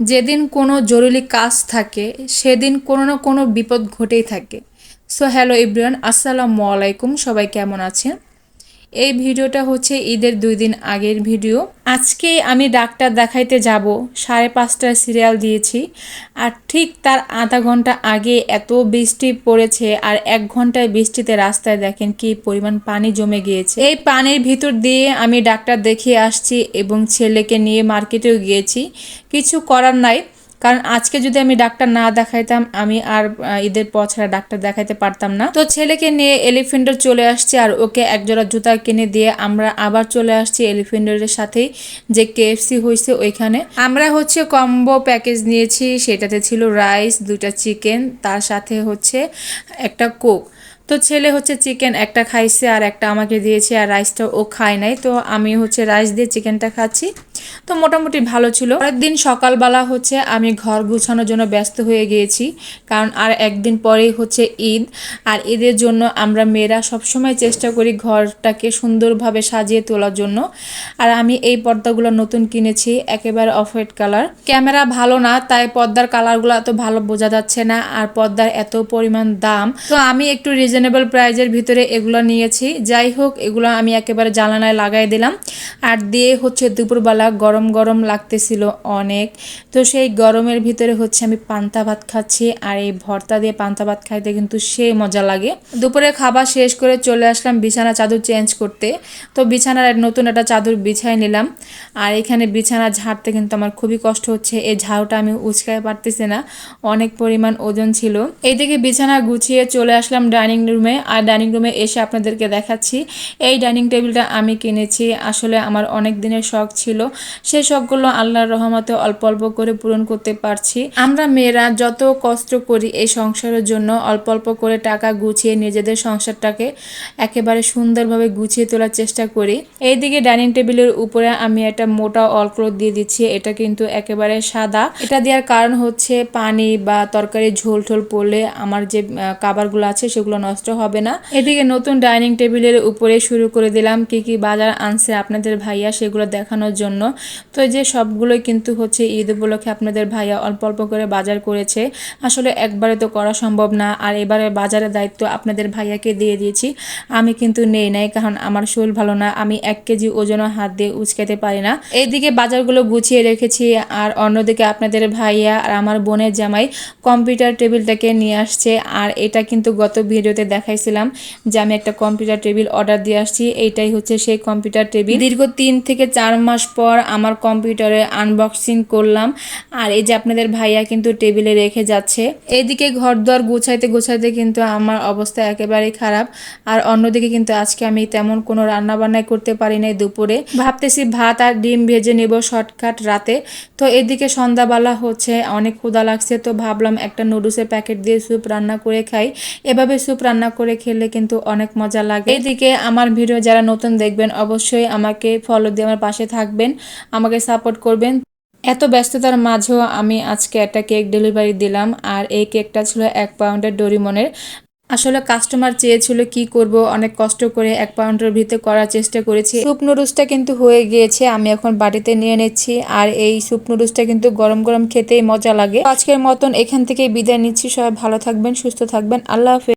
যেদিন কোনো জরুরি কাজ থাকে, সেদিন কোনো না কোনো বিপদ ঘটেই থাকে। সো হ্যালো ইব্রিয়ান আসসালামু আলাইকুম, সবাই কেমন আছেন? এই ভিডিওটা হচ্ছে ঈদের দুই দিন আগের ভিডিও। আজকে আমি ডাক্তার দেখাইতে যাব, সাড়ে পাঁচটার সিরিয়াল দিয়েছি। আর ঠিক তার আধা ঘণ্টা আগে এত বৃষ্টি পড়েছে আর এক ঘন্টায় বৃষ্টিতে রাস্তায় দেখেন কি পরিমাণ পানি জমে গিয়েছে। এই পানির ভিতর দিয়ে আমি ডাক্তার দেখিয়ে আসছি এবং ছেলেকে নিয়ে মার্কেটেও গিয়েছি। কিছু করার নাই। কারণ আজকে যদি আমি ডাক্তার না দেখাইতাম, আমি আর ঈদের পর ছাড়া ডাক্তার দেখাইতে পারতাম না। তো ছেলেকে নিয়ে এলিফেন্ডার চলে আসছে আর ওকে একজোড়া জুতা কিনে দিয়ে আমরা আবার চলে আসছি এলিফেন্ডারের সাথেই যে কেএফসি হয়েছে ওইখানে। আমরা হচ্ছে কম্বো প্যাকেজ নিয়েছি, সেটাতে ছিল রাইস দুটা চিকেন, তার সাথে হচ্ছে একটা কোক। তো ছেলে হচ্ছে চিকেন একটা খাইছে আর একটা আমাকে দিয়েছে আর রাইসটা ও খায় নাই। তো আমি হচ্ছে রাইস দিয়ে চিকেনটা খাচ্ছি। তো মোটামুটি ভালো ছিল। পরের দিন সকালবেলা হচ্ছে আমি ঘর গুছানোর জন্য ব্যস্ত হয়ে গিয়েছি, কারণ আর একদিন পরেই হচ্ছে ঈদ। আর ঈদের জন্য আমরা মেয়েরা সবসময় চেষ্টা করি ঘরটাকে সুন্দরভাবে সাজিয়ে তোলার জন্য। আর আমি এই পর্দাগুলো নতুন কিনেছি, একেবারে অফ হোয়াইট কালার। ক্যামেরা ভালো না, তাই পর্দার কালারগুলো এত ভালো বোঝা যাচ্ছে না, আর পর্দার এত পরিমাণ দাম। তো আমি একটু রিজনেবল প্রাইজের ভিতরে এগুলো নিয়েছি। যাই হোক, এগুলো আমি একেবারে জ্বালানায় লাগাই দিলাম। আর দিয়ে হচ্ছে দুপুরবেলা গরম গরম লাগতেছিল অনেক। তো সেই গরমের ভিতরে হচ্ছে আমি পান্তা ভাত খাচ্ছি আর এই ভর্তা দিয়ে পান্তা ভাত খাইতে কিন্তু সে মজা লাগে। দুপুরে খাবার শেষ করে চলে আসলাম বিছানা চাদর চেঞ্জ করতে। তো বিছানার নতুন একটা চাদর বিছাই নিলাম। আর এখানে বিছানা ঝাড়তে কিন্তু আমার খুবই কষ্ট হচ্ছে। এই ঝাড়ুটা আমি উচকায় পারতেছি না। অনেক পরিমাণ ওজন ছিল। এইদিকে বিছানা গুছিয়ে চলে আসলাম ডাইনিং রুমে। আর ডাইনিং রুমে এসে আপনাদেরকে দেখাচ্ছি। এই ডাইনিং টেবিলটা আমি কিনেছি। আসলে আমার অনেক দিনের শখ ছিল। সেই সবগুলো আল্লাহর রহমতে অল্প অল্প করে পূরণ করতে পারছি। আমরা মেয়েরা যত কষ্ট করি এই সংসারের জন্য অল্প অল্প করে টাকা গুছিয়ে নিজেদের সংসারটাকে একেবারে সুন্দরভাবে গুছিয়ে তোলার চেষ্টা করি। এইদিকে ডাইনিং টেবিলের উপরে আমি একটা মোটা অলক্লোথ দিয়ে দিচ্ছি। এটা কিন্তু একেবারে সাদা। এটা দেওয়ার কারণ হচ্ছে পানি বা তরকারি ঝোল টোল পড়লে আমার যে আহ, খাবারগুলো আছে সেগুলো নষ্ট হবে না। এদিকে নতুন ডাইনিং টেবিলের উপরে শুরু করে দিলাম। কি কি বাজার আনছে আপনাদের ভাইয়া সেগুলো দেখানোর জন্য। তো এই যে সবগুলোই কিন্তু হচ্ছে ঈদ উপলক্ষে আপনাদের ভাইয়া অল্প অল্প করে বাজার করেছে। আসলে একবারে তো করা সম্ভব না, আর এবারে বাজারের দায়িত্ব আপনাদের ভাইয়াকে দিয়ে দিয়েছি। আমি কিন্তু নেই নাই, কারণ আমার শরীর ভালো না, আমি এক কেজি ওজনও হাত দিয়ে উচকাতে পারি না। এইদিকে বাজারগুলো গুছিয়ে রেখেছি, আর অন্যদিকে আপনাদের ভাইয়া আর আমার বোনের জামাই কম্পিউটার টেবিলটাকে নিয়ে আসছে, আর এটা কিন্তু গত ভিডিওতে দেখাইছিলাম যে আমি একটা কম্পিউটার টেবিল অর্ডার দিয়ে আসছি, এইটাই হচ্ছে সেই কম্পিউটার টেবিল। দীর্ঘ তিন থেকে চার মাস পর আমার কম্পিউটারে আনবক্সিং করলাম। আর এই যে আপনাদের ভাইয়া কিন্তু টেবিলে রেখে যাচ্ছে। এইদিকে ঘর দর গুছাইতে গুছাইতে কিন্তু আমার অবস্থা একেবারেই খারাপ। আর অন্যদিকে কিন্তু আজকে আমি তেমন কোনো রান্না বান্নাই করতে পারি নাই দুপুরে। ভাবতেছি ভাত আর ডিম ভেজে নেব শর্টকাট রাতে। তো এদিকে সন্ধ্যাবেলা হচ্ছে, অনেক ক্ষুধা লাগছে, তো ভাবলাম একটা নুডলসের প্যাকেট দিয়ে স্যুপ রান্না করে খাই। এভাবে স্যুপ রান্না করে খেলে কিন্তু অনেক মজা লাগে। এদিকে আমার ভিডিও যারা নতুন দেখবেন, অবশ্যই আমাকে ফলো দিয়ে আমার পাশে থাকবেন। আমাকে সাপোর্ট করবেন। এত ব্যস্ততার মাঝেও আমি আজকে একটা কেক ডেলিভারি দিলাম আর এই কেকটা ছিল এক পাউন্ডের ডোরিমনের। আসলে কাস্টমার চেয়েছিল কি করব, অনেক কষ্ট করে এক পাউন্ডের ভিতরে করার চেষ্টা করেছি। স্যুপ নুডলসটা কিন্তু হয়ে গিয়েছে, আমি এখন বাড়িতে নিয়ে নিচ্ছি আর এই স্যুপ নুডলসটা কিন্তু গরম গরম খেতেই মজা লাগে। আজকের মতন এখান থেকে বিদায় নিচ্ছি, সবাই ভালো থাকবেন, সুস্থ থাকবেন, আল্লাহ হাফেজ।